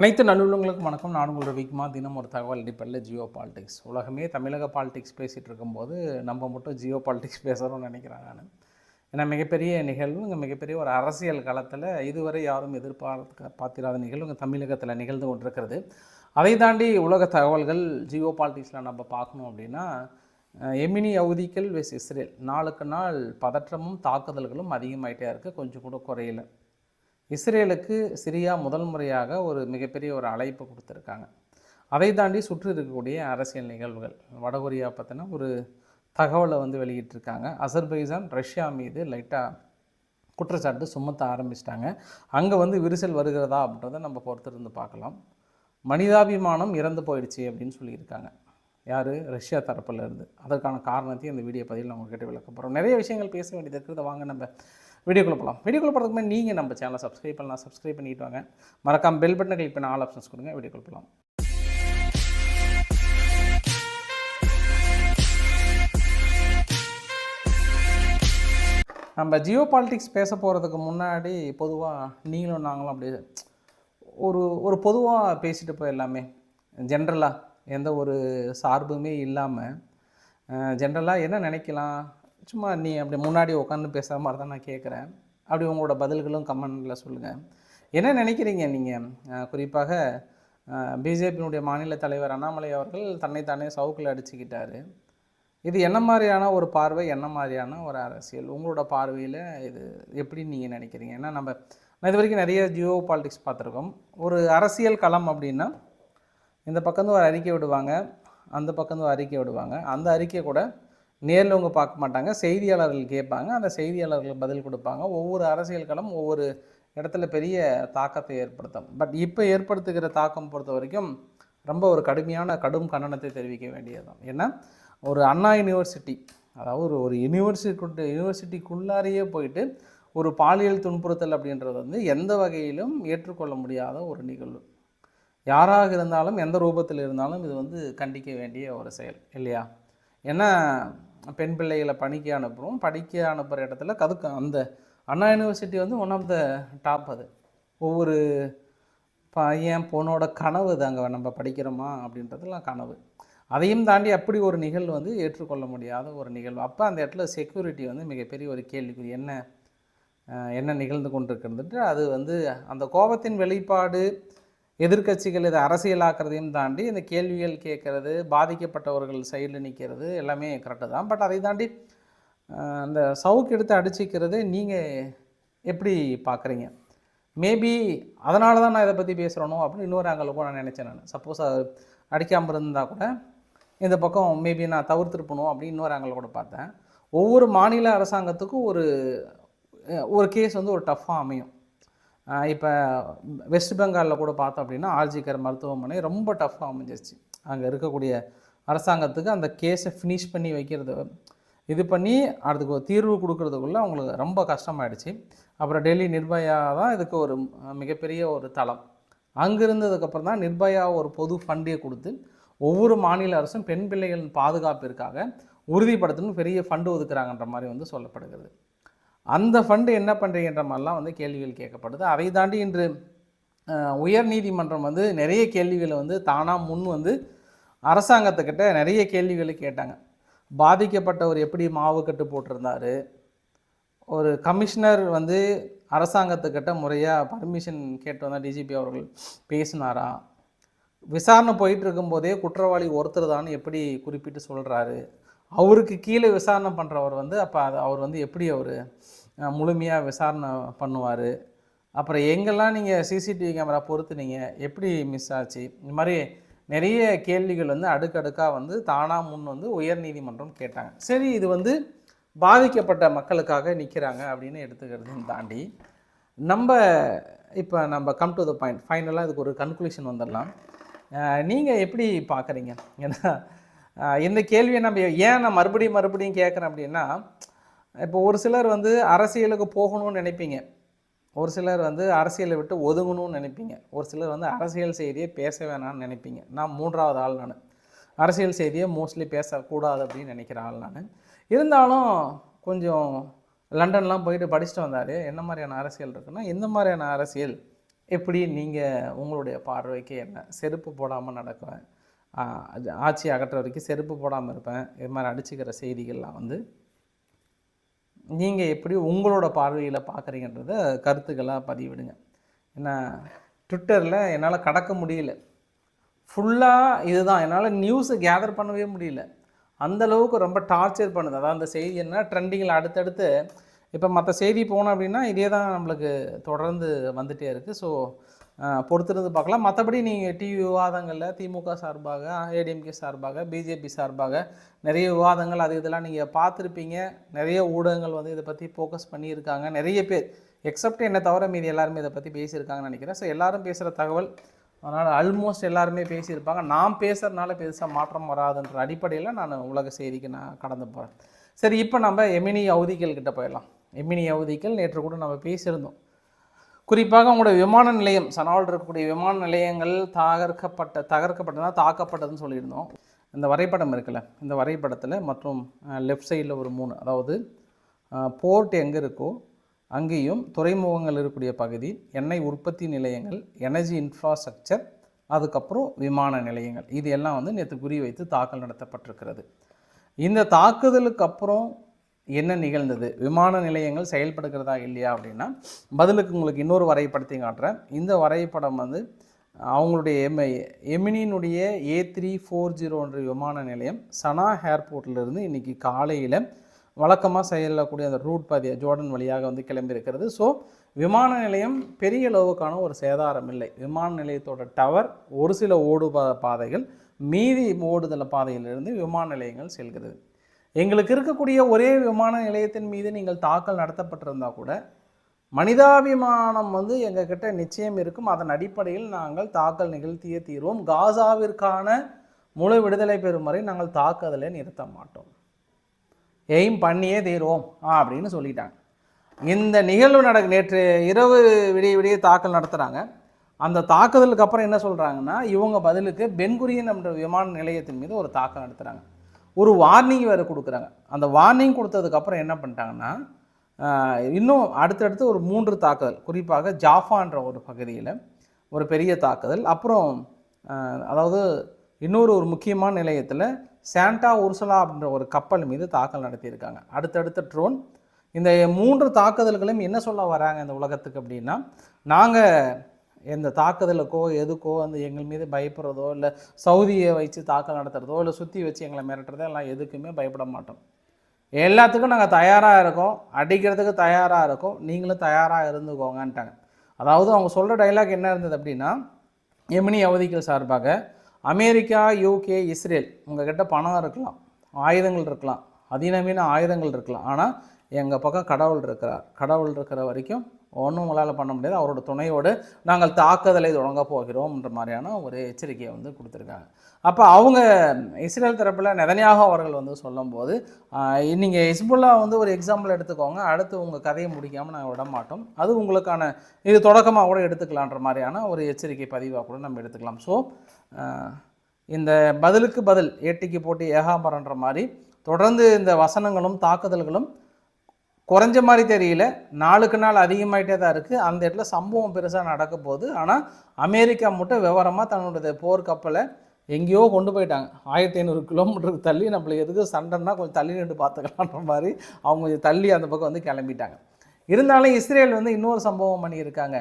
அனைத்து நல்லுள்ளங்களுக்கும் வணக்கம். நான் உங்கள் ரவிக்குமா தினம் ஒரு தகவல் அடிப்படையில் ஜியோ பாலிடிக்ஸ். உலகமே தமிழக பாலிடிக்ஸ் பேசிகிட்டு இருக்கும்போது நம்ம மட்டும் ஜியோ பாலிடிக்ஸ் பேசுகிறோம்னு நினைக்கிறேன் நான். ஏன்னா மிகப்பெரிய நிகழ்வு இங்கே மிகப்பெரிய ஒரு அரசியல் களத்தில் இதுவரை யாரும் எதிர்பார்க்க பார்த்திராத நிகழ்வு இங்கே தமிழகத்தில் நிகழ்ந்து கொண்டிருக்கிறது. அதை தாண்டி உலக தகவல்கள் ஜியோ பாலிடிக்ஸில் நம்ம பார்க்கணும் அப்படின்னா எமினி அவதிக்கல் வெஸ் இஸ்ரேல். நாளுக்கு நாள் பதற்றமும் தாக்குதல்களும் அதிகமாகிட்டே இருக்குது கொஞ்சம் கூட குறையலை. இஸ்ரேலுக்கு சிரியா முதல் முறையாக ஒரு மிகப்பெரிய ஒரு அழைப்பு கொடுத்துருக்காங்க. அதை தாண்டி சுற்றி இருக்கக்கூடிய அரசியல் நிகழ்வுகள். வடகொரியா பற்றின ஒரு தகவலை வந்து வெளியிட்டிருக்காங்க. அசர்பைசான் ரஷ்யா மீது லைட்டாக குற்றச்சாட்டு சுமத்த ஆரம்பிச்சிட்டாங்க. அங்கே வந்து விரிசல் வருகிறதா அப்படின்றத நம்ம பொறுத்திருந்து பார்க்கலாம். மனிதாபிமானம் இறந்து போயிடுச்சு அப்படின்னு சொல்லியிருக்காங்க. யார்? ரஷ்யா தரப்பில் இருந்து. அதற்கான காரணத்தையும் இந்த வீடியோ பதிவில் நான் உங்கள்கிட்ட விளக்க போகிறோம் நிறைய விஷயங்கள் பேச வேண்டியது இருக்கிறத வாங்க நம்ம வீடியோக்குள்ளே போகலாம் வீடியோக்குள்ளே போகிறதுக்கு முன்னாடி நீங்கள் நம்ம சேனலை சப்ஸ்கிரைப் பண்ணலாம். சப்ஸ்கிரைப் பண்ணிட்டு வாங்க. மறக்காம பெல் பட்டனை கிளிக் பண்ண ஆல் ஆப்ஷன்ஸ் கொடுங்க. வீடியோக்குள்ளே போகலாம் நம்ம ஜியோ பாலிட்டிக்ஸ் பேச போகிறதுக்கு முன்னாடி பொதுவாக நீங்களும் நாங்களும் அப்படியே ஒரு ஒரு பொதுவாக பேசிட்டு போயிடலாமே ஜென்ரலாக எந்த ஒரு சார்புமே இல்லாமல் ஜென்ரலாக என்ன நினைக்கலாம்? சும்மா நீ அப்படி முன்னாடி உட்காந்து பேசுகிற மாதிரி தான் நான் கேட்குறேன். அப்படி உங்களோட பதில்களும் கமெண்டில் சொல்லுங்கள் என்ன நினைக்கிறீங்க நீங்கள் குறிப்பாக பிஜேபியினுடைய மாநில தலைவர் அண்ணாமலை அவர்கள் தன்னைத்தானே சவுக்கில் அடிச்சுக்கிட்டார். இது என்ன மாதிரியான ஒரு பார்வை என்ன மாதிரியான ஒரு அரசியல்? உங்களோட பார்வையில் இது எப்படி நீங்கள் நினைக்கிறீங்க? ஏன்னா நம்ம நான் இது வரைக்கும் நிறைய ஜியோ பாலிடிக்ஸ் பார்த்துருக்கோம். ஒரு அரசியல் களம் அப்படின்னா இந்த பக்கம் ஒரு அறிக்கை விடுவாங்க அந்த பக்கம் ஒரு அறிக்கை விடுவாங்க. அந்த அறிக்கை கூட நேரில் அவங்க பார்க்க மாட்டாங்க. செய்தியாளர்கள் கேட்பாங்க. அந்த செய்தியாளர்கள் பதில் கொடுப்பாங்க. ஒவ்வொரு அரசியல் களம் ஒவ்வொரு இடத்துல பெரிய தாக்கத்தை ஏற்படுத்தும். பட் இப்போ ஏற்படுத்துகிற தாக்கம் பொறுத்த வரைக்கும் ரொம்ப ஒரு கடுமையான கடும் கண்டனத்தை தெரிவிக்க வேண்டியதுதான். ஏன்னா ஒரு அண்ணா யூனிவர்சிட்டி அதாவது ஒரு ஒரு யூனிவர்சிட்டி யூனிவர்சிட்டிக்குள்ளாரையே போயிட்டு ஒரு பாலியல் துன்புறுத்தல் அப்படின்றது வந்து எந்த வகையிலும் ஏற்றுக்கொள்ள முடியாத ஒரு நிகழ்வு. யாராக இருந்தாலும் எந்த ரூபத்தில் இருந்தாலும் இது வந்து கண்டிக்க வேண்டிய ஒரு செயல் இல்லையா? ஏன்னா பெண் பிள்ளைகளை பணிக்கு அனுப்புகிறோம் படிக்க அனுப்புகிற இடத்துல கதுக்க அந்த அண்ணா யூனிவர்சிட்டி வந்து ஒன் ஆஃப் த டாப் அது. ஒவ்வொரு பையன் பொண்ணோட கனவு தாங்க அங்கே நம்ம படிக்கிறோமா அப்படின்றதுலாம் கனவு. அதையும் தாண்டி அப்படி ஒரு நிகழ்வு வந்து ஏற்றுக்கொள்ள முடியாத ஒரு நிகழ்வு. அப்போ அந்த இடத்துல செக்யூரிட்டி வந்து மிகப்பெரிய ஒரு கேள்விக்குறி. என்ன என்ன நிகழ்ந்து கொண்டிருக்கிறதுட்டு அது வந்து அந்த கோபத்தின் வெளிப்பாடு எதிர்க்கட்சிகள் இதை அரசியலாக்குறதையும் தாண்டி இந்த கேள்விகள் கேட்கறது பாதிக்கப்பட்டவர்கள் சைடில் நிற்கிறது எல்லாமே கரெக்டு தான். பட் அதை தாண்டி அந்த சவுக்கு எடுத்து அடிச்சிக்கிறது நீங்கள் எப்படி பார்க்குறீங்க மேபி அதனால தான் நான் இதை பற்றி பேசுகிறனோ அப்படின்னு இன்னொரு ஆங்கிள் கூட நான் நினச்சேன் நான். சப்போஸ் அடிக்காமல் இருந்தால் கூட இந்த பக்கம் மேபி நான் தவிர்த்துருப்பணும் அப்படின்னு இன்னொரு ஆங்கிள் கூட பார்த்தேன். ஒவ்வொரு மாநில அரசாங்கத்துக்கும் ஒரு ஒரு கேஸ் வந்து ஒரு டஃப்பாக அமையும். இப்போ வெஸ்ட் பெங்காலில் கூட பார்த்தோம் அப்படின்னா ஆர்ஜிகர் மருத்துவமனை ரொம்ப டஃப்பாக அமைஞ்சிருச்சு. அங்கே இருக்கக்கூடிய அரசாங்கத்துக்கு அந்த கேஸை ஃபினிஷ் பண்ணி வைக்கிறது இது பண்ணி அதுக்கு ஒரு தீர்வு கொடுக்கறதுக்குள்ளே அவங்களுக்கு ரொம்ப கஷ்டமாயிடுச்சு. அப்புறம் டெல்லி நிர்பயா தான் இதுக்கு ஒரு மிகப்பெரிய ஒரு தளம். அங்கே இருந்ததுக்கப்புறம் தான் நிர்பயா ஒரு பொது ஃபண்டே கொடுத்து ஒவ்வொரு மாநில அரசும் பெண் பிள்ளைகளின் பாதுகாப்பிற்காக உறுதிப்படுத்தணும் பெரிய ஃபண்டு ஒதுக்குறாங்கன்ற மாதிரி வந்து சொல்லப்படுகிறது. அந்த ஃபண்டு என்ன பண்ணுறீங்கன்ற மாதிரிலாம் வந்து கேள்விகள் கேட்கப்படுது. அதை தாண்டி இன்று உயர் நீதிமன்றம் வந்து நிறைய கேள்விகளை வந்து தானாக முன் வந்து அரசாங்கத்துக்கிட்ட நிறைய கேள்விகளை கேட்டாங்க. பாதிக்கப்பட்டவர் எப்படி மாவு கட்டு போட்டிருந்தார்? ஒரு கமிஷனர் வந்து அரசாங்கத்துக்கிட்ட முறையாக பர்மிஷன் கேட்டு வந்தால் டிஜிபி அவர்கள் பேசினாரா? விசாரணை போயிட்டு இருக்கும்போதே குற்றவாளி ஒருத்தர் தான் எப்படி குறிப்பிட்டு சொல்கிறாரு அவருக்கு கீழே விசாரணை பண்ணுறவர் வந்து அப்போ அது அவர் வந்து எப்படி அவர் முழுமையாக விசாரணை பண்ணுவார்? அப்புறம் எங்கெல்லாம் நீங்கள் சிசிடிவி கேமரா பொறுத்துனீங்க எப்படி மிஸ் ஆச்சு? இந்த மாதிரி நிறைய கேள்விகள் வந்து அடுக்கடுக்காக வந்து தானாக முன் வந்து உயர்நீதிமன்றம் கேட்டாங்க. சரி இது வந்து பாதிக்கப்பட்ட மக்களுக்காக நிற்கிறாங்க அப்படின்னு எடுத்துக்கிறதையும் தாண்டி நம்ம இப்போ நம்ம கம் டு த பாயிண்ட் ஃபைனலாக இதுக்கு ஒரு கன்க்ளூஷன் வந்துடலாம். நீங்கள் எப்படி பார்க்குறீங்க ஏன்னா இந்த கேள்வியை நம்ம ஏன் நான் மறுபடியும் மறுபடியும் கேட்குறேன் அப்படின்னா இப்போ ஒரு சிலர் வந்து அரசியலுக்கு போகணும்னு நினைப்பீங்க. ஒரு சிலர் வந்து அரசியலை விட்டு ஒதுங்கணும்னு நினைப்பீங்க. ஒரு சிலர் வந்து அரசியல் செய்தியை பேச வேணாம்னு நினைப்பீங்க. நான் மூன்றாவது ஆள் நான். அரசியல் செய்தியை மோஸ்ட்லி பேசக்கூடாது அப்படின்னு நினைக்கிற ஆள் நான். இருந்தாலும் கொஞ்சம் லண்டன்லாம் போயிட்டு படிச்சுட்டு வந்தார். என்ன மாதிரியான அரசியல் இருக்குன்னா எந்த மாதிரியான அரசியல் எப்படி நீங்கள் உங்களுடைய பார்வைக்கு என்ன? செருப்பு போடாமல் நடக்குவேன். அது ஆட்சி அகற்ற வரைக்கும் செருப்பு போடாமல் இருப்பேன். இது மாதிரி அடிச்சுக்கிற செய்திகள்லாம் வந்து நீங்கள் எப்படி உங்களோட பார்வையில் பார்க்குறீங்கன்றத கருத்துக்களாக பதிவிடுங்க. ஏன்னா ட்விட்டரில் என்னால் கடக்க முடியல. ஃபுல்லாக இதுதான். என்னால் நியூஸை கேதர் பண்ணவே முடியல. அந்த அளவுக்கு ரொம்ப டார்ச்சர் பண்ணுது. அதான் அந்த செய்தி என்ன? ட்ரெண்டிங்கில் அடுத்தடுத்து இப்போ மற்ற செய்தி போனோம் அப்படின்னா இதே தான் நம்மளுக்கு தொடர்ந்து வந்துகிட்டே இருக்குது ஸோ பொறுத்திருந்து பார்க்கலாம். மற்றபடி நீங்கள் டிவி விவாதங்களில் திமுக சார்பாக ஏடிஎம்கே சார்பாக பிஜேபி சார்பாக நிறைய விவாதங்கள் அது இதெல்லாம் நீங்கள் பார்த்துருப்பீங்க. நிறைய ஊடகங்கள் வந்து இதை பற்றி ஃபோக்கஸ் பண்ணியிருக்காங்க. நிறைய பேர் எக்ஸப்ட் என்னை தவிர மீதி எல்லாருமே இதை பற்றி பேசியிருக்காங்கன்னு நினைக்கிறேன். ஸோ எல்லாரும் பேசுகிற தகவல் அதனால் ஆல்மோஸ்ட் எல்லாருமே பேசியிருப்பாங்க. நான் பேசுகிறதுனால பெருசாக மாற்றம் வராதுன்ற அடிப்படையில் நான் உலக செய்திக்கு நான் கடந்து போகிறேன் சரி இப்போ நம்ம எமினி அவதிகள் கிட்ட போயிடலாம். எமினி அவதிகள் நேற்று கூட நம்ம பேசியிருந்தோம். குறிப்பாக உங்களுடைய விமான நிலையம் சனாவில் இருக்கக்கூடிய விமான நிலையங்கள் தகர்க்கப்பட்ட தகர்க்கப்பட்டதாக தாக்கப்பட்டதுன்னு சொல்லியிருந்தோம். இந்த வரைபடம் இருக்குல்ல இந்த வரைபடத்தில் மற்றும் லெஃப்ட் சைடில் ஒரு மூணு அதாவது போர்ட் எங்கே இருக்கோ அங்கேயும் துறைமுகங்கள் இருக்கக்கூடிய பகுதி எண்ணெய் உற்பத்தி நிலையங்கள் எனர்ஜி இன்ஃப்ராஸ்ட்ரக்சர் அதுக்கப்புறம் விமான நிலையங்கள். இது எல்லாம் வந்து நேற்று குறி வைத்து தாக்கல் நடத்தப்பட்டிருக்கிறது. இந்த தாக்குதலுக்கு அப்புறம் என்ன நிகழ்ந்தது? விமான நிலையங்கள் செயல்படுகிறதா இல்லையா அப்படின்னா பதிலுக்கு உங்களுக்கு இன்னொரு வரைபடத்தையும் காட்டுறேன். இந்த வரைபடம் வந்து அவங்களுடைய எம் எமினியினுடைய ஏ த்ரீ ஃபோர் ஜீரோன்ற விமான நிலையம் சனா ஏர்போர்ட்லேருந்து இன்றைக்கி காலையில் வழக்கமாக செயலக்கூடிய அந்த ரூட் பாதையை ஜோர்டன் வழியாக வந்து கிளம்பியிருக்கிறது. ஸோ விமான நிலையம் பெரிய அளவுக்கான ஒரு சேதாரம் இல்லை. விமான நிலையத்தோட டவர் ஒரு சில ஓடு பாதைகள் மீதி ஓடுதல பாதையிலிருந்து விமான நிலையங்கள் செல்கிறது. எங்களுக்கு இருக்கக்கூடிய ஒரே விமான நிலையத்தின் மீது நீங்கள் தாக்கல் நடத்தப்பட்டிருந்தா கூட மனிதாபிமானம் வந்து எங்ககிட்ட நிச்சயம் இருக்கும். அதன் அடிப்படையில் நாங்கள் தாக்கல் நிகழ்த்தியே தீர்வோம். காசாவிற்கான முழு விடுதலை பெறும் வரை நாங்கள் தாக்குதலை நிறுத்த மாட்டோம். எய்ம் பண்ணியே தீர்வோம் ஆ அப்படின்னு சொல்லிட்டாங்க. இந்த நிகழ்வு நட நேற்று இரவு விடிய விடிய தாக்கல் நடத்துகிறாங்க அந்த தாக்குதலுக்கு அப்புறம் என்ன சொல்கிறாங்கன்னா இவங்க பதிலுக்கு பென்குரியன் என்ற விமான நிலையத்தின் மீது ஒரு தாக்கல் நடத்துகிறாங்க ஒரு வார்னிங் வேறு கொடுக்குறாங்க. அந்த வார்னிங் கொடுத்ததுக்கப்புறம் என்ன பண்ணிட்டாங்கன்னா இன்னும் அடுத்தடுத்து ஒரு மூன்று தாக்குதல் குறிப்பாக ஜாஃபான்ற ஒரு பகுதியில் ஒரு பெரிய தாக்குதல். அப்புறம் அதாவது இன்னொரு ஒரு முக்கியமான நிலையத்தில் சாண்டா உர்சலா அப்படின்ற ஒரு கப்பல் மீது தாக்கல் நடத்தியிருக்காங்க. அடுத்தடுத்த ட்ரோன் இந்த மூன்று தாக்குதல்களையும் என்ன சொல்ல வராங்க இந்த உலகத்துக்கு அப்படின்னா நாங்கள் எந்த தாக்குதலுக்கோ எதுக்கோ வந்து எங்கள் மீது பயப்படுறதோ இல்லை சவுதியை வச்சு தாக்கல் நடத்துகிறதோ இல்லை சுற்றி வச்சு எங்களை மிரட்டுறதோ எல்லாம் எதுக்குமே பயப்பட மாட்டோம். எல்லாத்துக்கும் நாங்கள் தயாராக இருக்கோம். அடிக்கிறதுக்கு தயாராக இருக்கோம். நீங்களும் தயாராக இருந்துக்கோங்கன்ட்டாங்க. அதாவது அவங்க சொல்கிற டைலாக் என்ன இருந்தது அப்படின்னா எமினி அவதிகள் சார்பாக அமெரிக்கா யூகே இஸ்ரேல் உங்ககிட்ட பணம் இருக்கலாம் ஆயுதங்கள் இருக்கலாம் அதிநவீன ஆயுதங்கள் இருக்கலாம். ஆனால் எங்கள் பக்கம் கடவுள் இருக்கிறார். கடவுள் இருக்கிற வரைக்கும் ஒன்றும் உங்களால் பண்ண முடியாது. அவரோட துணையோடு நாங்கள் தாக்குதலை தொடங்க போகிறோம்ன்ற மாதிரியான ஒரு எச்சரிக்கையை வந்து கொடுத்துருக்காங்க. அப்போ அவங்க இஸ்ரேல் தரப்பில் நெதன்யாகு அவர்கள் வந்து சொல்லும்போது நீங்கள் ஹிஸ்புல்லா வந்து ஒரு எக்ஸாம்பிள் எடுத்துக்கோங்க. அடுத்து உங்கள் கதையை முடிக்காமல் நாங்கள் விட மாட்டோம். அது உங்களுக்கான இது தொடக்கமாக கூட எடுத்துக்கலான்ற மாதிரியான ஒரு எச்சரிக்கை பதிவாக கூட நம்ம எடுத்துக்கலாம். ஸோ இந்த பதிலுக்கு பதில் ஏட்டிக்கு போட்டி ஏகாம்பரன்ற மாதிரி தொடர்ந்து இந்த வசனங்களும் தாக்குதல்களும் குறைஞ்ச மாதிரி தெரியல. நாளுக்கு நாள் அதிகமாயிட்டே தான் இருக்குது அந்த இடத்துல சம்பவம் பெருசாக நடக்க போகுது. ஆனால் அமெரிக்கா மட்டும் விவரமாக தன்னுடைய போர் கப்பலை எங்கேயோ கொண்டு போயிட்டாங்க. ஆயிரத்தி ஐநூறு கிலோமீட்டருக்கு தள்ளி நம்மளுக்கு எதுக்கு சண்டைன்னா கொஞ்சம் தள்ளி நின்று பார்த்துக்கலான்ற மாதிரி அவங்க கொஞ்சம் தள்ளி அந்த பக்கம் வந்து கிளம்பிட்டாங்க. இருந்தாலும் இஸ்ரேல் வந்து இன்னொரு சம்பவம் பண்ணியிருக்காங்க.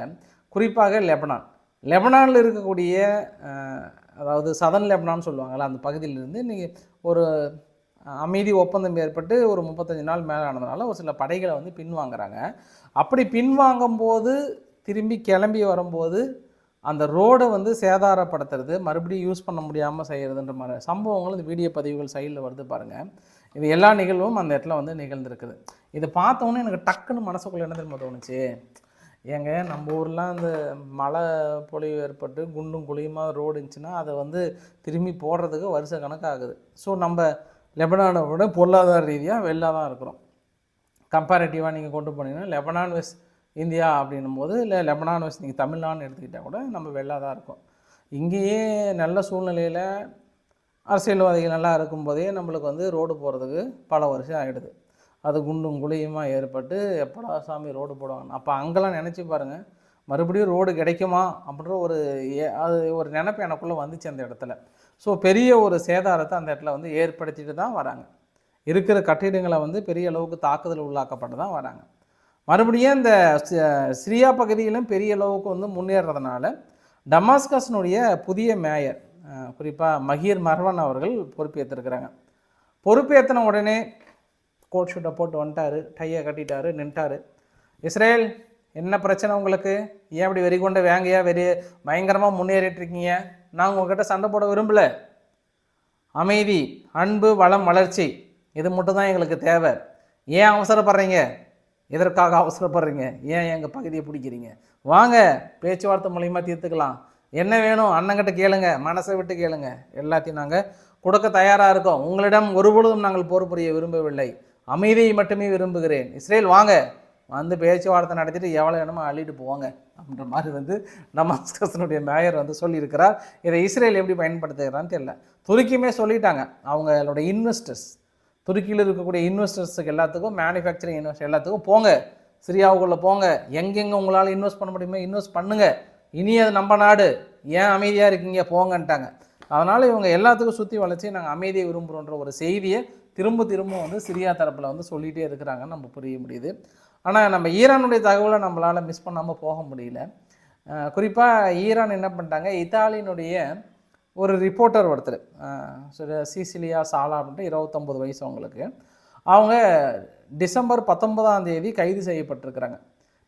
குறிப்பாக லெபனான். லெபனானில் இருக்கக்கூடிய அதாவது சதன் லெபனான் சொல்லுவாங்கள்ல அந்த பகுதியிலிருந்து நீங்கள் ஒரு அமைதி ஒப்பந்தம் ஏற்பட்டு ஒரு முப்பத்தஞ்சு நாள் மேலே ஆனதுனால ஒரு சில படைகளை வந்து பின்வாங்குறாங்க. அப்படி பின்வாங்கும்போது திரும்பி கிளம்பி வரும்போது அந்த ரோடை வந்து சேதாரப்படுத்துறது மறுபடியும் யூஸ் பண்ண முடியாமல் செய்கிறதுன்ற மாதிரி சம்பவங்கள் இந்த வீடியோ பதிவுகள் சைடில் வருது பாருங்கள் இது எல்லா நிகழ்வும் அந்த இடத்துல வந்து நிகழ்ந்திருக்குது. இதை பார்த்தோன்னே எனக்கு டக்குன்னு மனசுக்குள்ளே என்ன தெரியுமா தோணுச்சு? ஏங்க நம்ம ஊர்லாம் இந்த மழை பொழிவு ஏற்பட்டு குண்டும் குழியுமா ரோடு இருந்துச்சுன்னா அதை வந்து திரும்பி போடுறதுக்கு வருஷ கணக்காகுது. ஸோ நம்ம லெபனானை விட பொருளாதார ரீதியாக வெளில தான் இருக்கிறோம். கம்பேரிட்டிவாக நீங்கள் கொண்டு போனீங்கன்னா லெபனான் வெஸ் இந்தியா அப்படின்னும் போது இல்லை லெபனான் வெஸ் நீங்கள் தமிழ்நாடுன்னு எடுத்துக்கிட்டால் கூட நம்ம வெளில தான் இருக்கோம். இங்கேயே நல்ல சூழ்நிலையில் அரசியல்வாதிகள் நல்லா இருக்கும்போதே நம்மளுக்கு வந்து ரோடு போகிறதுக்கு பல வருஷம் ஆகிடுது அது குண்டும் குழியுமா ஏற்பட்டு எப்படா சாமி ரோடு போடுவாங்க அப்போ அங்கெல்லாம் நினச்சி பாருங்கள் மறுபடியும் ரோடு கிடைக்குமா அப்படின்ற ஒரு ஏ- அது ஒரு நினப்பு எனக்குள்ளே வந்துச்சு அந்த இடத்துல. ஸோ பெரிய ஒரு சேதாரத்தை அந்த இடத்துல வந்து ஏற்படுத்திட்டு தான் வராங்க. இருக்கிற கட்டிடங்களை வந்து பெரிய அளவுக்கு தாக்குதல் உள்ளாக்கப்பட்டு தான் வராங்க. மறுபடியும் இந்த சிரியா பகுதியிலும் பெரிய அளவுக்கு வந்து முன்னேறதுனால டமாஸ்கஸ்னுடைய புதிய மேயர் குறிப்பாக மஹீர் மர்வன் அவர்கள் பொறுப்பேற்றிருக்கிறாங்க. பொறுப்பேற்றின உடனே கோட் ஷூட்டை போட்டு வந்துட்டாரு டையை கட்டிட்டாரு நின்ட்டாரு. இஸ்ரேல் என்ன பிரச்சனை உங்களுக்கு? ஏன் இப்படி வெறி கொண்டு வேங்கையா வெறி பயங்கரமாக முன்னேறிட்டு இருக்கீங்க? நான் உங்ககிட்ட சண்டை போட விரும்பலை. அமைதி அன்பு வளம் வளர்ச்சி இது மட்டும் தான் எங்களுக்கு தேவை. ஏன் அவசரப்படுறீங்க? எதற்காக அவசரப்படுறீங்க? ஏன் எங்கள் பகுதியை பிடிக்கிறீங்க? வாங்க பேச்சுவார்த்தை மூலியமாக தீர்த்துக்கலாம். என்ன வேணும்? அண்ணங்கிட்ட கேளுங்க. மனசை விட்டு கேளுங்க. எல்லாத்தையும் நாங்கள் கொடுக்க தயாராக இருக்கோம். உங்களிடம் ஒருபொழுதும் நாங்கள் போர் புரிய விரும்பவில்லை. அமைதியை மட்டுமே விரும்புகிறேன். இஸ்ரேல் வாங்க. வந்து பேச்சுவார்த்தை நடத்திட்டு எவ்வளோ வேணுமோ அள்ளிட்டு போவாங்க அப்படின்ற மாதிரி வந்து டமாஸ்கஸினுடைய மேயர் வந்து சொல்லியிருக்கிறார். இதை இஸ்ரேல் எப்படி பயன்படுத்துகிறான்னு தெரியல. துருக்கியுமே சொல்லிட்டாங்க. அவங்களோட இன்வெஸ்டர்ஸ் துருக்கியில் இருக்கக்கூடிய இன்வெஸ்டர்ஸுக்கு எல்லாத்துக்கும் மேனுஃபேக்சரிங் இன்வெஸ்ட் எல்லாத்துக்கும் போங்க. சிரியாவுக்குள்ளே போங்க. எங்கெங்கே உங்களால் இன்வெஸ்ட் பண்ண முடியுமோ இன்வெஸ்ட் பண்ணுங்கள் இனி அது நம்ம நாடு. ஏன் அமைதியாக இருக்கீங்க? போங்கன்ட்டாங்க. அதனால் இவங்க எல்லாத்துக்கும் சுற்றி வளைச்சி நாங்கள் அமைதியை விரும்புகிறோன்ற ஒரு செய்தியை திரும்ப திரும்ப வந்து சிரியா தரப்பில் வந்து சொல்லிகிட்டே இருக்கிறாங்கன்னு நம்ம புரிய முடியுது. ஆனால் நம்ம ஈரானுடைய தகவலை நம்மளால் மிஸ் பண்ணாமல் போக முடியல. குறிப்பாக ஈரான் என்ன பண்ணிட்டாங்க? இத்தாலியினுடைய ஒரு ரிப்போர்ட்டர் ஒருத்தர். அஹ் சீசிலியா சாலா அப்படின்ட்டு இருபத்தொம்போது வயசு அவங்களுக்கு. அவங்க டிசம்பர் பத்தொன்பதாம் தேதி கைது செய்யப்பட்டிருக்கிறாங்க.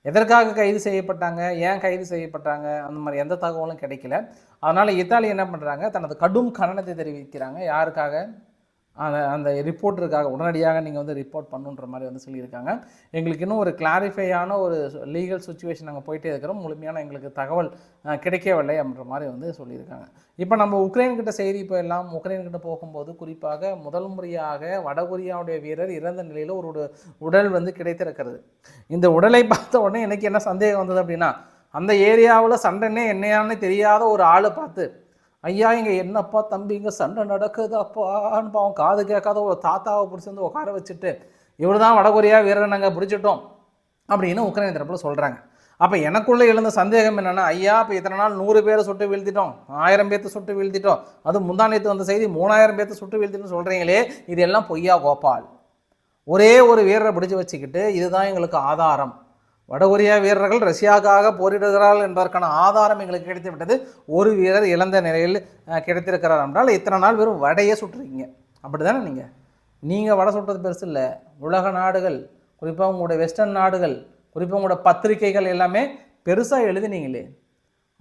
எதற்காக கைது செய்யப்பட்டாங்க? ஏன் கைது செய்யப்பட்டாங்க? அந்த மாதிரி எந்த தகவலும் கிடைக்கல. அதனால் இத்தாலி என்ன பண்ணுறாங்க தனது கடும் கண்டனத்தை தெரிவிக்கிறாங்க. யாருக்காக? அந்த அந்த ரிப்போர்ட்டருக்காக உடனடியாக நீங்கள் வந்து ரிப்போர்ட் பண்ணுன்ற மாதிரி வந்து சொல்லியிருக்காங்க. எங்களுக்கு இன்னும் ஒரு கிளாரிஃபையான ஒரு லீகல் சுச்சுவேஷன் நாங்கள் போயிட்டே இருக்கிறோம். முழுமையான எங்களுக்கு தகவல் கிடைக்கவில்லை அப்படின்ற மாதிரி வந்து சொல்லியிருக்காங்க. இப்போ நம்ம உக்ரைன் கிட்ட செய்தி இப்போ உக்ரைன் கிட்ட போகும்போது குறிப்பாக முதல் முறையாக வடகொரியாவுடைய வீரர் இறந்த நிலையில் ஒரு உடல் வந்து கிடைத்திருக்கிறது. இந்த உடலை பார்த்த உடனே எனக்கு என்ன சந்தேகம் வந்தது அப்படின்னா அந்த ஏரியாவில் சண்டைன்னே என்னையான்னு தெரியாத ஒரு ஆளை பார்த்து ஐயா இங்கே என்னப்பா தம்பி இங்கே சண்டை நடக்குது அப்பான்னு பாவம் காது கேட்காத ஒரு தாத்தாவை பிடிச்சி வந்து உட்கார வச்சுட்டு இவர் தான் வடகொரியா வீரரை நாங்கள் பிடிச்சிட்டோம் அப்படின்னு உக்ரைன் தரப்பில் சொல்கிறாங்க அப்போ எனக்குள்ளே எழுந்த சந்தேகம் என்னென்னா ஐயா இப்போ இத்தனை நாள் நூறு பேரை சுட்டு வீழ்த்திட்டோம் ஆயிரம் பேர்த்து சுட்டு வீழ்த்திட்டோம் அது முந்தானத்து வந்த செய்தி மூணாயிரம் பேர்த்து சுட்டு வீழ்த்திட்டோம்னு சொல்கிறீங்களே இது எல்லாம் பொய்யா கோபால்? ஒரே ஒரு வீரரை பிடிச்சி வச்சுக்கிட்டு இதுதான் எங்களுக்கு ஆதாரம். வடகொரியா வீரர்கள் ரஷ்யாவுக்காக போரிடுகிறார்கள் என்பதற்கான ஆதாரம் எங்களுக்கு கிடைத்து விட்டது. ஒரு வீரர் இழந்த நிலையில் கிடைத்திருக்கிறார் என்றால் இத்தனை நாள் வெறும் வடையே சுட்டுருக்கீங்க அப்படி தானே நீங்கள் நீங்கள் வடை சுட்டது பெருசு இல்லை. உலக நாடுகள் குறிப்பாக உங்களுடைய வெஸ்டர்ன் நாடுகள் குறிப்பாக உங்களோட பத்திரிகைகள் எல்லாமே பெருசாக எழுதினீங்களே.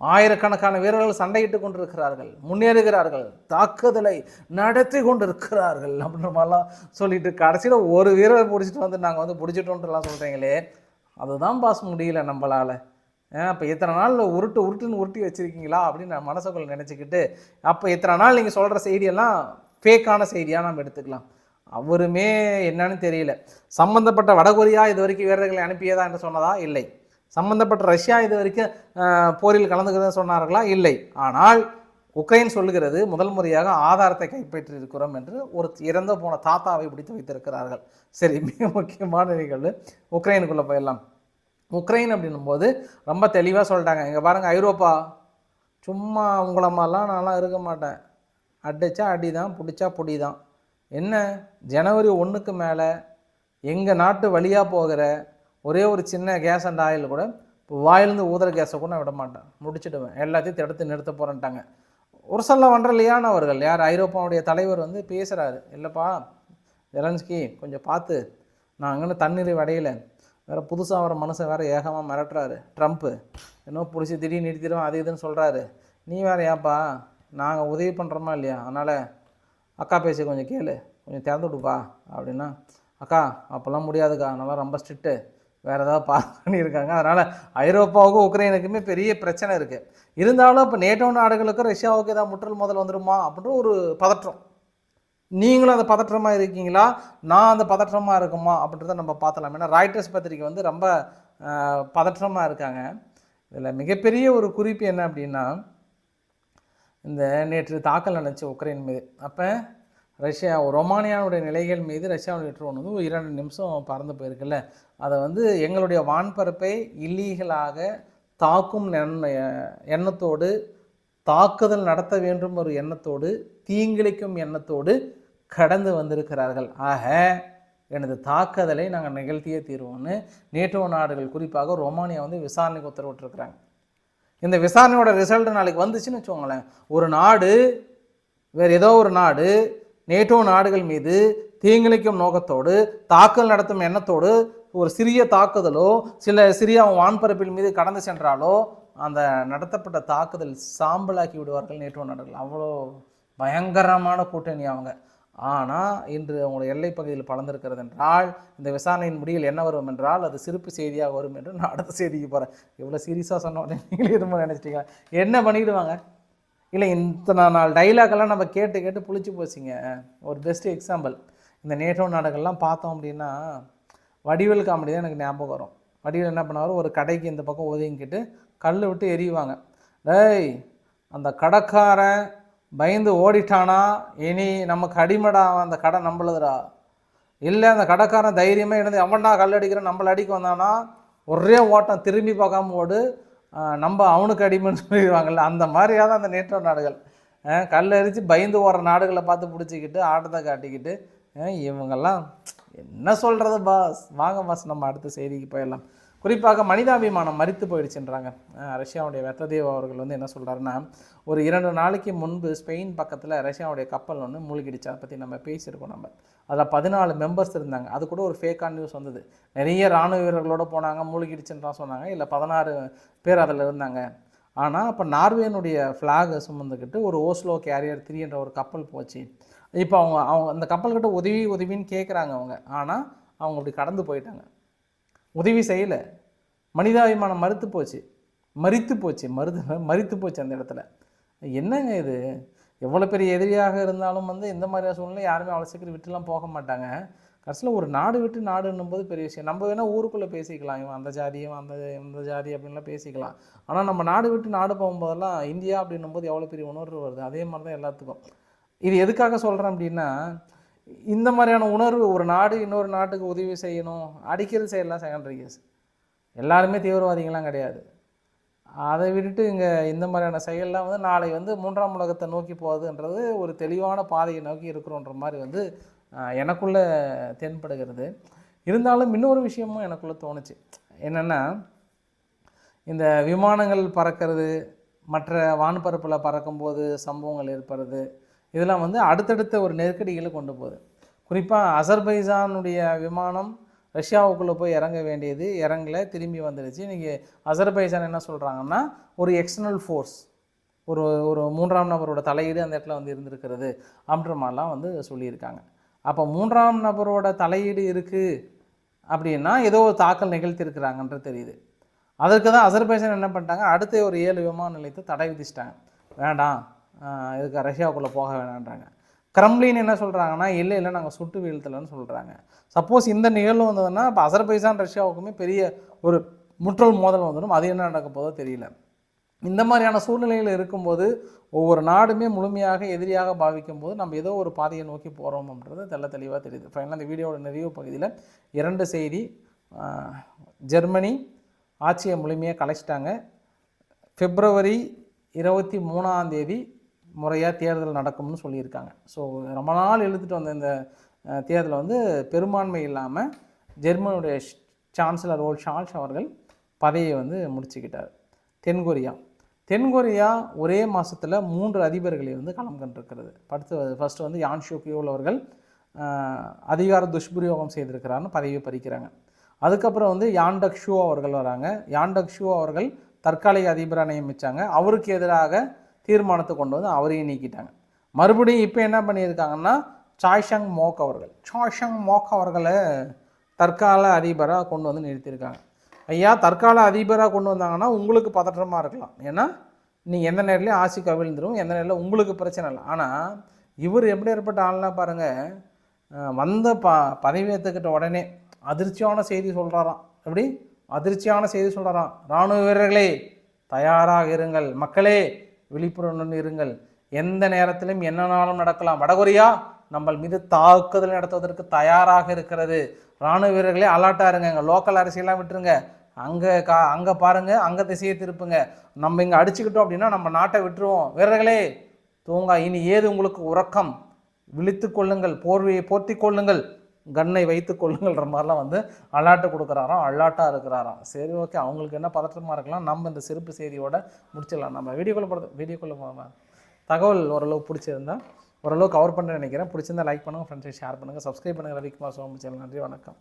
ஆயிரக்கணக்கான வீரர்கள் சண்டையிட்டு கொண்டிருக்கிறார்கள் முன்னேறுகிறார்கள் தாக்குதலை நடத்தி கொண்டிருக்கிறார்கள் அப்படின்ற மாதிரிலாம் சொல்லிட்டு கடைசியில் ஒரு வீரர் பிடிச்சிட்டு வந்து நாங்கள் வந்து பிடிச்சிட்டோன்றலாம் சொல்கிறீங்களே அதுதான் பாஸ் முடியல நம்மளால். அப்போ இத்தனை நாள் உருட்டு உருட்டுன்னு உருட்டி வச்சுருக்கீங்களா அப்படின்னு நான் மனசுக்குள்ள நினச்சிக்கிட்டு அப்போ இத்தனை நாள் நீங்கள் சொல்கிற செய்தியெல்லாம் ஃபேக்கான செய்தியாக நம்ம எடுத்துக்கலாம். அவருமே என்னன்னு தெரியல. சம்மந்தப்பட்ட வடகொரியா இது வரைக்கும் வீரர்களை அனுப்பியதா என்று சொன்னதா? இல்லை. சம்மந்தப்பட்ட ரஷ்யா இது வரைக்கும் போரில் கலந்துக்கிறதா சொன்னார்களா? இல்லை. ஆனால் உக்ரைன் சொல்லுகிறது முதல் முறையாக ஆதாரத்தை கைப்பற்றி இருக்கிறோம் என்று ஒரு இறந்து போன தாத்தாவை பிடித்து வைத்திருக்கிறார்கள். சரி மிக முக்கியமான நிகழ்வு. உக்ரைனுக்குள்ளே போயிடலாம். உக்ரைன் அப்படின்னும் போது ரொம்ப தெளிவாக சொல்லிட்டாங்க. இங்கே பாருங்கள் ஐரோப்பா. சும்மா உங்களமாலாம் நான்லாம் இருக்க மாட்டேன். அடித்தா அடி தான் பிடிச்சா பொடி தான் என்ன? ஜனவரி ஒன்றுக்கு மேலே எங்கள் நாட்டு வழியாக போகிற ஒரே ஒரு சின்ன கேஸ் அண்ட் ஆயில் கூட இப்போ வாயிலிருந்து ஊதுற கேஸை கூட நான் விட மாட்டேன். முடிச்சிடுவேன். எல்லாத்தையும் தடுத்து நிறுத்த போகிறேன்ட்டாங்க ஒரு சொல்ல அவர்கள் யார்? ஐரோப்பாவுடைய தலைவர் வந்து பேசுகிறாரு இல்லைப்பா ஜெலன்ஸ்கி கொஞ்சம் பார்த்து. நான் அங்கன்னு தண்ணீர் வடையில வேறு புதுசாக வர மனுஷன் வேறு ஏகமாக மிரட்டுறாரு. ட்ரம்ப்பு இன்னும் பிடிச்சி திடீர்னு நிறுத்திடும் அது இதுன்னு சொல்கிறாரு நீ வேறு ஏன்ப்பா நாங்கள் உதவி பண்ணுறோமா இல்லையா? அதனால் அக்கா பேசி கொஞ்சம் கேளு. கொஞ்சம் திறந்து விடுப்பா அப்படின்னா. அக்கா அப்போல்லாம் முடியாதுக்கா. நல்லா ரொம்ப ஸ்ட்ரிக்ட்டு. வேறு ஏதாவது பாஸ் பண்ணியிருக்காங்க. அதனால் ஐரோப்பாவுக்கும் உக்ரைனுக்குமே பெரிய பிரச்சனை இருக்குது இருந்தாலும் இப்போ நேட்டோ நாடுகளுக்கும் ரஷ்யாவுக்கு ஏதாவது முற்றல் முதல் வந்துருமா அப்படின்ற ஒரு பதற்றம். நீங்களும் அந்த பதற்றமாக இருக்கீங்களா? நான் அந்த பதற்றமாக இருக்குமா அப்படின்றத நம்ம பார்த்தலாம் ஏன்னா ராய்டர்ஸ் பத்திரிக்கை வந்து ரொம்ப பதற்றமாக இருக்காங்க. இதில் மிகப்பெரிய ஒரு குறிப்பு என்ன அப்படின்னா இந்த நேற்று தாக்கல் நடந்துச்சு உக்ரைன் மீது. அப்போ ரஷ்யா ரொமானியாவுடைய நிலைகள் மீது ரஷ்யாவுடைய ட்ரோன் வந்து இரண்டு நிமிஷம் பறந்து போயிருக்குல்ல. அதை வந்து எங்களுடைய வான்பரப்பை இல்லீகலாக தாக்கும் எண்ணத்தோடு தாக்குதல் நடத்த வேண்டும் ஒரு எண்ணத்தோடு தீங்கிழிக்கும் எண்ணத்தோடு கடந்து வந்திருக்கிறார்கள். ஆக எனது தாக்குதலை நாங்கள் நிகழ்த்தியே தீர்வோம்னு நேட்டோ நாடுகள் குறிப்பாக ரோமானியா வந்து விசாரணைக்கு உத்தரவிட்டிருக்கிறாங்க. இந்த விசாரணையோட ரிசல்ட் நாளைக்கு வந்துச்சுன்னு வச்சுக்கோங்களேன். ஒரு நாடு வேறு ஏதோ ஒரு நாடு நேட்டோ நாடுகள் மீது தீங்கிழைக்கும் நோக்கத்தோடு தாக்குதல் நடத்தும் எண்ணத்தோடு ஒரு சிறிய தாக்குதலோ சில சிறிய வான்பரப்பில் மீது கடந்து சென்றாலோ அந்த நடத்தப்பட்ட தாக்குதல் சாம்பலாக்கி விடுவார்கள் நேட்டோ நாடுகள். அவ்வளோ பயங்கரமான கூட்டணி அவங்க. ஆனால் இன்று அவங்களுடைய எல்லை பகுதியில் பலந்திருக்கிறது என்றால் இந்த விசாரணையின் முடிவில் என்ன வரும் என்றால் அது சிறப்பு செய்தியாக வரும் என்று நான் அடுத்த செய்திக்கு போகிறேன் இவ்வளோ சீரியஸாக சொன்ன உடனே நீங்களே எதுவும் நினச்சிட்டீங்க என்ன பண்ணிடுவாங்க? இல்லை இத்தனை நாள் டைலாக்கெல்லாம் நம்ம கேட்டு கேட்டு புளிச்சு போச்சுங்க. ஒரு பெஸ்ட் எக்ஸாம்பிள் இந்த நேட்டோ நாடுகள்லாம் பார்த்தோம் அப்படின்னா வடிவேல் காமெடி தான் எனக்கு ஞாபகம் வரும். வடிவேல் என்ன பண்ணுவார்? ஒரு கடைக்கு இந்த பக்கம் ஒதுங்கிக்கிட்டு கல் விட்டு எரியுவாங்க டேய் அந்த கடைக்காரன் பயந்து ஓடிட்டானா? இனி நமக்கு அடிமடா அந்த கடை நம்மளுதுடா இல்லை அந்த கடைக்காரன் தைரியமாக இருந்து அவன்டா கல் அடிக்கிற? நம்மளை அடிக்க வந்தானா? ஒரே ஓட்டம் திரும்பி பார்க்காம ஓடு. நம்ம அவனுக்கு அடிமைன்னு சொல்லிடுவாங்கள்ல அந்த மாதிரியாக தான் அந்த நேட்டோ நாடுகள். ஆஹ் கல் பயந்து ஓடுற நாடுகளை பார்த்து பிடிச்சிக்கிட்டு ஆட்டத்தை காட்டிக்கிட்டு இவங்கெல்லாம் என்ன சொல்கிறது பாஸ்? வாங்க பாஸ் நம்ம அடுத்த செய்திக்கு போயிடலாம். குறிப்பாக மனிதாபிமானம் மறித்து போயிடுச்சுன்றாங்க. ரஷ்யாவுடைய வெத்ததேவ் அவர்கள் வந்து என்ன சொல்கிறாருன்னா ஒரு இரண்டு நாளைக்கு முன்பு ஸ்பெயின் பக்கத்தில் ரஷ்யாவுடைய கப்பல் ஒன்று மூழ்கிடுச்சு. அதை பற்றி நம்ம பேசியிருக்கோம் நம்ம. அதில் பதினாலு மெம்பர்ஸ் இருந்தாங்க. அது கூட ஒரு ஃபேக்கான நியூஸ் வந்தது. நிறைய ராணுவ வீரர்களோடு போனாங்க மூழ்கிடுச்சுன்றான் சொன்னாங்க. இல்லை பதினாறு பேர் அதில் இருந்தாங்க. ஆனால் அப்போ நார்வேனுடைய ஃப்ளாகை சுமந்துக்கிட்டு ஒரு ஓஸ்லோ கேரியர் த்ரீ என்ற ஒரு கப்பல் போச்சு. இப்போ அவங்க அவங்க அந்த கப்பல்கிட்ட உதவி உதவின்னு கேட்குறாங்க அவங்க. ஆனால் அவங்க அப்படி கடந்து போயிட்டாங்க. உதவி செய்யலை. மனிதாபிமானம் மறுத்து போச்சு. மறித்து போச்சு. மருது மறித்து போச்சு அந்த இடத்துல. என்னங்க இது? எவ்வளோ பெரிய எதிரியாக இருந்தாலும் வந்து இந்த மாதிரியான சூழ்நிலை யாருமே அவ்வளோ சீக்கிரம் விட்டுலாம் போக மாட்டாங்க. கடைசியில் ஒரு நாடு விட்டு நாடுன்னும் போது பெரிய விஷயம். நம்ம வேணால் ஊருக்குள்ளே பேசிக்கலாம். இவன் அந்த ஜாதியும் அந்த இந்த ஜாதி அப்படின்லாம் பேசிக்கலாம். ஆனால் நம்ம நாடு விட்டு நாடு போகும்போதெல்லாம் இந்தியா அப்படின்னும் போது எவ்வளோ பெரிய உணர்வு வருது? அதே மாதிரி தான் எல்லாத்துக்கும். இது எதுக்காக சொல்கிறேன் அப்படின்னா இந்த மாதிரியான உணர்வு ஒரு நாடு இன்னொரு நாட்டுக்கு உதவி செய்யணும் அடிக்கிறது செய்யலாம் செகண்டரி கேஸ் எல்லாருமே தீவிரவாதிகள்லாம் கிடையாது. அதை விட்டுட்டு இங்கே இந்த மாதிரியான செயல்லாம் வந்து நாளை வந்து மூன்றாம் உலகத்தை நோக்கி போகுதுன்றது ஒரு தெளிவான பாதையை நோக்கி இருக்கிறோன்ற மாதிரி வந்து எனக்குள்ளே தென்படுகிறது. இருந்தாலும் இன்னொரு விஷயமும் எனக்குள்ளே தோணுச்சு. என்னென்னா இந்த விமானங்கள் பறக்கிறது மற்ற வான்பரப்பில் பறக்கும்போது சம்பவங்கள் ஏற்படுறது இதெல்லாம் வந்து அடுத்தடுத்த ஒரு நெருக்கடிகளை கொண்டு போகுது. குறிப்பாக அசர்பைசானுடைய விமானம் ரஷ்யாவுக்குள்ளே போய் இறங்க வேண்டியது இறங்கல திரும்பி வந்துடுச்சு இன்றைக்கி அசர்பைசான் என்ன சொல்கிறாங்கன்னா ஒரு எக்ஸ்டர்னல் ஃபோர்ஸ் ஒரு ஒரு மூன்றாம் நபரோட தலையீடு அந்த இடத்துல வந்து இருந்திருக்கிறது அப்படின்ற மாதிரிலாம் வந்து சொல்லியிருக்காங்க. அப்போ மூன்றாம் நபரோட தலையீடு இருக்குது அப்படின்னா ஏதோ ஒரு தாக்கல் நிகழ்த்தியிருக்கிறாங்கன்றது தெரியுது. அதற்கு தான் அசர்பைசான் என்ன பண்ணிட்டாங்க அடுத்த ஒரு ஏழு விமான நிலையத்தை தடை விதிச்சிட்டாங்க. வேண்டாம் இதுக்கு ரஷ்யாவுக்குள்ளே போக வேணான்றாங்க. கிரம்லின் என்ன சொல்கிறாங்கன்னா இல்லை இல்லை நாங்கள் சுட்டு வீழ்த்தலைன்னு சொல்கிறாங்க சப்போஸ் இந்த நிகழ்வு வந்ததுன்னா இப்போ அசர்பைசான் ரஷ்யாவுக்குமே பெரிய ஒரு முற்றல் மோதல் வந்துடும். அது என்ன நடக்க போதோ தெரியல. இந்த மாதிரியான சூழ்நிலைகள் இருக்கும்போது ஒவ்வொரு நாடுமே முழுமையாக எதிரியாக பாவிக்கும் போது நம்ம ஏதோ ஒரு பாதையை நோக்கி போகிறோம் அப்படின்றது தெல்ல தெளிவாக தெரியுது. ஃபைனலாக இந்த வீடியோட நிறைவு பகுதியில் இரண்டு செய்தி ஜெர்மனி ஆட்சியை முழுமையாக கலைச்சிட்டாங்க. பிப்ரவரி இருபத்தி மூணாம் தேதி முறையாக தேர்தல் நடக்கும்னு சொல்லியிருக்காங்க. ஸோ ரொம்ப நாள் எழுதிட்டு வந்த இந்த தேர்தலை வந்து பெரும்பான்மை இல்லாமல் ஜெர்மனுடைய சான்சலர் ஓல் ஷால்ஸ் அவர்கள் பதவியை வந்து முடிச்சுக்கிட்டார். தென்கொரியா. தென்கொரியா ஒரே மாதத்தில் மூன்று அதிபர்களை வந்து களம் கண்டிருக்கிறது. அடுத்து ஃபஸ்ட்டு வந்து யான் ஷோக்கியோல் அவர்கள் அதிகார துஷ்பிரயோகம் செய்திருக்கிறாருன்னு பதவியை பறிக்கிறாங்க. அதுக்கப்புறம் வந்து யாண்டக் ஷூ அவர்கள் வராங்க. யாண்டக் ஷூ அவர்கள் தற்காலிக அதிபராக நியமித்தாங்க அவருக்கு எதிராக தீர்மானத்தை கொண்டு வந்து அவரையும் நீக்கிட்டாங்க. மறுபடியும் இப்போ என்ன பண்ணியிருக்காங்கன்னா சாய்ஷங் மோக் அவர்கள் சாய்ஷங் மோக் அவர்களை தற்கால அதிபராக கொண்டு வந்து நிறுத்தியிருக்காங்க. ஐயா தற்கால அதிபராக கொண்டு வந்தாங்கன்னா உங்களுக்கு பதற்றமாக இருக்கலாம். ஏன்னா நீங்கள் எந்த நேரிலையும் ஆசி கவிழ்ந்துடும் எந்த நேரில் உங்களுக்கு பிரச்சனை இல்லை. ஆனால் இவர் எப்படி ஏற்பட்ட ஆள்னா பாருங்கள் வந்த ப பதவி ஏற்றுக்கிட்ட உடனே அதிர்ச்சியான செய்தி சொல்கிறாராம் எப்படி? அதிர்ச்சியான செய்தி சொல்கிறாராம் இராணுவ வீரர்களே தயாராக இருங்கள். மக்களே விழிப்புணர்வுடன் இருங்கள். எந்த நேரத்திலும் என்னனாலும் நடக்கலாம். வடகொரியா நம்ம மீது தாக்குதல் நடத்துவதற்கு தயாராக இருக்கிறது. இராணுவ வீரர்களே அலர்ட்டாக இருங்க. எங்கள் லோக்கல் அரசியலாம் விட்டுருங்க. அங்கே கா அங்கே பாருங்கள் அங்கே திசையை திருப்புங்க. நம்ம இங்கே அடிச்சுக்கிட்டோம் அப்படின்னா நம்ம நாட்டை விட்டுருவோம். வீரர்களே தூங்கா. இனி ஏது உங்களுக்கு உறக்கம்? விழித்து கொள்ளுங்கள். போர்வையை போர்த்தி கொள்ளுங்கள். கன்னை வைத்து கொள்ளுங்கள்ன்ற மாதிரிலாம் வந்து அலாட்டு கொடுக்குறாராம் அல்லாட்டாக இருக்கிறாராம். சரி ஓகே. அவங்களுக்கு என்ன பதற்றமாக இருக்கலாம்? நம்ம இந்த சிறப்பு செய்தியோட முடிச்சிடலாம். நம்ம வீடியோக்குள்ளே போகிறது வீடியோக்குள்ளே போகாமல் தகவல் ஓரளவு பிடிச்சிருந்தா ஓரளவு கவர் பண்ண நினைக்கிறேன். பிடிச்சிருந்தா லைக் பண்ணுங்கள் ஃப்ரெண்ட்ஸை ஷேர் பண்ணுங்கள் சப்ஸ்கிரைப் பண்ணுங்கள் ரவிக்குமார் சோமச்சல் நன்றி வணக்கம்.